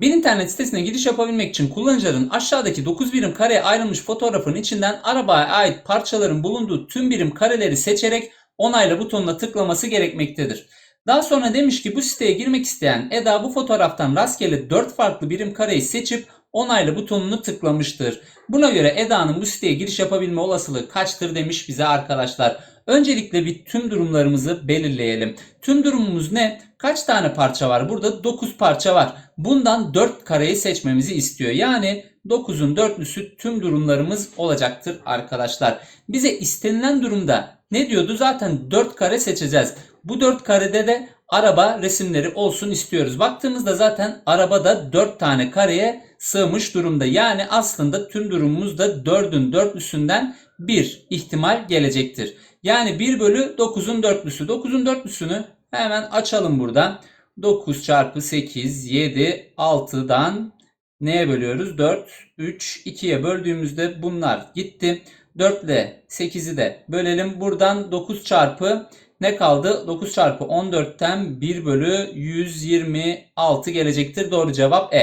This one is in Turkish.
Bir internet sitesine giriş yapabilmek için kullanıcıların aşağıdaki 9 birim kareye ayrılmış fotoğrafın içinden arabaya ait parçaların bulunduğu tüm birim kareleri seçerek onayla butonuna tıklaması gerekmektedir. Daha sonra demiş ki bu siteye girmek isteyen Eda bu fotoğraftan rastgele 4 farklı birim kareyi seçip onayla butonunu tıklamıştır. Buna göre Eda'nın bu siteye giriş yapabilme olasılığı kaçtır demiş bize arkadaşlar. Öncelikle bir tüm durumlarımızı belirleyelim. Tüm durumumuz ne? Kaç tane parça var? Burada 9 parça var. Bundan 4 kareyi seçmemizi istiyor. Yani 9'un dörtlüsü tüm durumlarımız olacaktır arkadaşlar. Bize istenilen durumda ne diyordu? Zaten 4 kare seçeceğiz. Bu 4 karede de araba resimleri olsun istiyoruz. Baktığımızda zaten arabada 4 tane kareye sığmış durumda. Yani aslında tüm durumumuzda 4'ün dörtlüsünden 1 ihtimal gelecektir. Yani 1 bölü 9'un dörtlüsü. 9'un dörtlüsünü hemen açalım buradan. 9 çarpı 8, 7, 6'dan neye bölüyoruz? 4, 3, 2'ye böldüğümüzde bunlar gitti. 4 ile 8'i de bölelim. Buradan 9 çarpı ne kaldı? 9 çarpı 14'ten 1 bölü 126 gelecektir. Doğru cevap E.